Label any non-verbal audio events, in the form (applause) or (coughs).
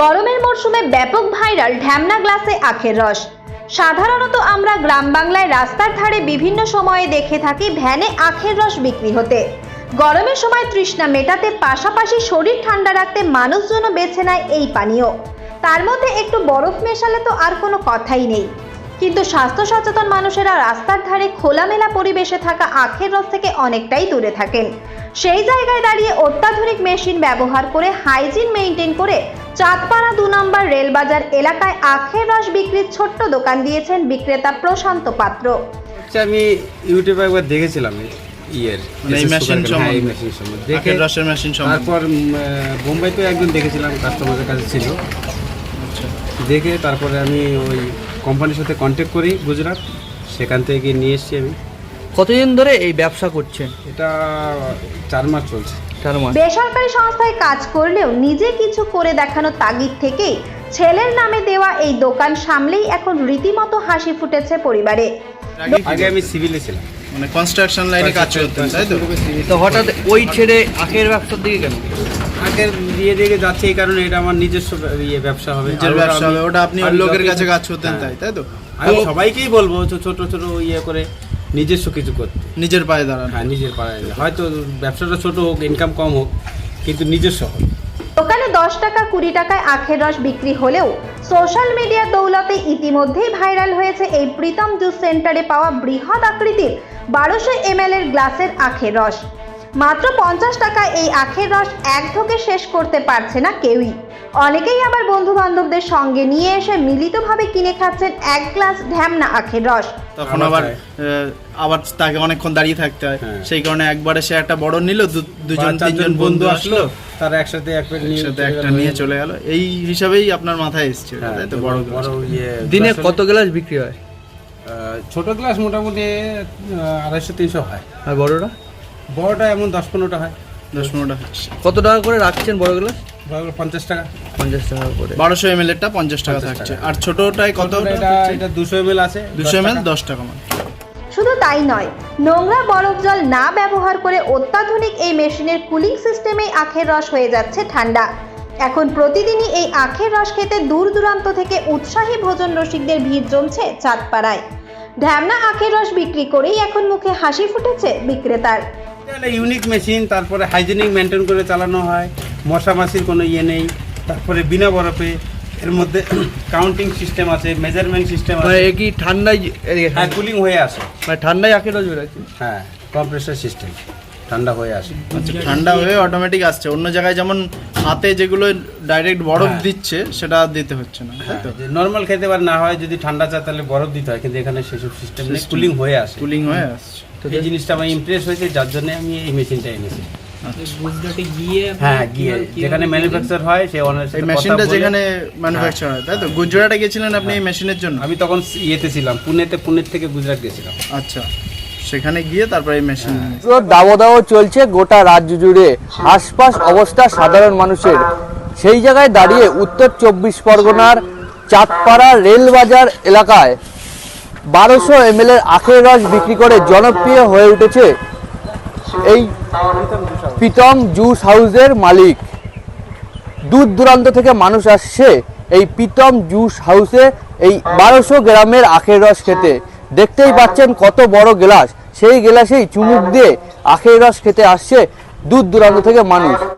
গরমের মরশুমে ব্যাপক ভাইরাল ঢ্যামনা গ্লাসে আখের রস। সাধারণত আমরা গ্রাম বাংলায় রাস্তার ধারে বিভিন্ন সময়ে দেখে থাকি ভ্যানে আখের রস বিক্রি হতে। গরমের সময় তৃষ্ণা মেটাতে পাশাপাশি শরীর ঠান্ডা রাখতে মানুষজনও বেছে নেয় এই পানীয়। তার মধ্যে একটু বরফ মেশালে তো আর কোনো কথাই নেই। কিন্তু স্বাস্থ্য সচেতন মানুষেরা রাস্তার ধারে খোলামেলা পরিবেশে থাকা আখের রস থেকে অনেকটাই দূরে থাকেন। সেই জায়গায় দাঁড়িয়ে অত্যাধুনিক মেশিন ব্যবহার করে হাইজিন মেনটেন করে চাঁদপাড়া দু নম্বর রেলবাজার এলাকায় আখের রস বিক্রির ছোট্ট দোকান দিয়েছেন বিক্রেতা প্রশান্ত পাত্র। আমি ইউটিউবে একবার দেখেছিলাম ইয়ের মানে মেশিন হ্যাঁ। মেশিন দেখে রসের মেশিন তারপর একজন দেখেছিলাম কাস্টমারের কাছে ছিল। দেখে তারপরে আমি ওই কোম্পানির সাথে কন্ট্যাক্ট করি গুজরাট। সেখান থেকে নিয়ে এসেছি আমি। কতদিন ধরে এই ব্যবসা করছেন? এটা চার মাস চলছে। চার মাস। বেসরকারি সংস্থায় কাজ করলেও নিজে কিছু করে দেখানোর তাগিদ থেকেই ছেলের নামে দেওয়া এই দোকান সামলেই এখন রীতিমতো হাসি ফুটেছে পরিবারে। আগে আমি সিভিলে ছিলাম। মানে কনস্ট্রাকশন লাইনে কাজ করতেন তাই তো? তো হঠাৎ ওই ছেড়ে আখের ব্যবসার দিকে কেন? আগের দিয়ে দিকে যাচ্ছে এই কারণে এটা আমার নিজস্ব ইয়ে ব্যবসা হবে। নিজের ব্যবসা হবে ওটা আপনি আমি লোকের কাছে কাজ করতেন হ্যাঁ। তাই তাই তো? আমি সবাইকেই বলব ছোট ছোট ইয়ে করে নিজস্ব কিছু করতে। নিজের পায়ে দাঁড়ান। হ্যাঁ নিজের পাড়ায় হয়তো ব্যবসাটা ছোট হোক ইনকাম কম হোক কিন্তু নিজস্ব হোক দোকানে দশ টাকা, কুড়ি টাকায় আখের রস বিক্রি হলেও সোশ্যাল মিডিয়ার দৌলতে ইতিমধ্যেই ভাইরাল হয়েছে এই প্রীতম জুস সেন্টারে পাওয়া বৃহৎ আকৃতির বারোশো এম এর গ্লাসের আখের রস। মাত্র পঞ্চাশ টাকায় এই আখের রস এক ঢোকে শেষ করতে পারছে না কেউই। অনেকেই আবার বন্ধু বান্ধবদের সঙ্গে নিয়ে এসে মিলিতভাবে কিনে খাচ্ছেন এক গ্লাস ঢ্যামনা আখের রস। তখন আবার আবার তাকে অনেকক্ষণ দাঁড়িয়ে থাকতে হয়। হ্যাঁ। সেই কারণে একবারে সে একটা বড় নিল দুজন তিনজন বন্ধু আসলো তারা একসাথে এক প্লেট নিয়ে একসাথে একটা নিয়ে চলে গেল। এই হিসাবেই আপনার মাথায় এসছে হ্যাঁ, তো বড় বড় ইয়ে দিনে কত গ্লাস বিক্রি হয়? আহ, ছোট গ্লাস মোটামুটি আড়াইশো তিনশো হয়। আর বড়টা বড়টা এমন দশ পনেরোটা হয়। দশ পনেরোটা কত টাকা করে রাখছেন বড় গ্লাস বড়গুলো পঞ্চাশ টাকা। পঞ্চাশ টাকা করে। বারোশো এম এল এরটা পঞ্চাশ টাকা থাকছে। আর ছোটটায় কত এটা দুশো এম আছে দুশো এম এল দশ টাকা মানে শুধু তাই নয় নোংরা বরফ জল না ব্যবহার করে অত্যাধুনিক এই মেশিনের কুলিং সিস্টেমেই আখের রস হয়ে যাচ্ছে ঠান্ডা। এখন প্রতিদিনই এই আখের রস খেতে দূর দূরান্ত থেকে উৎসাহী ভোজন রসিকদের ভিড় জমছে চাঁদপাড়ায়। ঢ্যামনা আখের রস বিক্রি করেই এখন মুখে হাসি ফুটেছে বিক্রেতার। এটা ইউনিক মেশিন তারপরে হাইজেনিক মেনটেন করে চালানো হয় মশা মাসির কোনো ইয়ে নেই তারপরে বিনা বরফে এর মধ্যে (coughs) কাউন্টিং সিস্টেম আছে মেজারমেন্ট সিস্টেম মানে আছে। এ কি ঠান্ডায় হ্যাঁ কুলিং হয়ে আসে মানে ঠান্ডায় আখের রস বেরোচ্ছে হ্যাঁ কম্প্রেসার সিস্টেম ঠান্ডা হয়ে আসে। আচ্ছা ঠান্ডা হয়ে অটোমেটিক আসছে। অন্য জায়গায় যেমন হাতে যেগুলো ডাইরেক্ট বরফ হ্যাঁ। দিচ্ছে সেটা আর দিতে হচ্ছে না তাই তো? নর্মাল খেতে পারে না হয় যদি ঠান্ডা চায় তাহলে বরফ দিতে হয় কিন্তু এখানে সেসব সিস্টেম নেই কুলিং হয়ে আসে। কুলিং হয়ে আসছে। তো এই জিনিসটা আমার ইমপ্রেস হয়েছে যার জন্য আমি এই মেশিনটা এনেছি। আচ্ছা। গুজরাটে গিয়ে হ্যাঁ গিয়ে যেখানে ম্যানুফ্যাকচার হয় সে ওনার এই মেশিনটা যেখানে ম্যানুফ্যাকচার হয় তাই তো? গুজরাটে গেছিলেন আপনি এই মেশিনের জন্য? আমি তখন ইয়েতে ছিলাম পুনেতে পুনের থেকে গুজরাট গেছিলাম। আচ্ছা। সেখানে গিয়ে তারপরে এই মেশিন দাবদাহ চলছে গোটা রাজ্য জুড়ে। আশপাশ অবস্থা সাধারণ মানুষের। সেই জায়গায় দাঁড়িয়ে উত্তর চব্বিশ পরগনার চাঁদপাড়া রেলবাজার এলাকায় বারোশো এম এর আখের রস বিক্রি করে জনপ্রিয় হয়ে উঠেছে এই প্রীতম জুস হাউসের মালিক। দূর দূরান্ত থেকে মানুষ আসছে এই প্রীতম জুস হাউসে এই বারোশো গ্রামের আখের রস খেতে। দেখতেই পাচ্ছেন কত বড় গ্লাস। সেই গ্লাসেই চুমুক দিয়ে আখের রস খেতে আসছে দূর দূরান্ত থেকে মানুষ।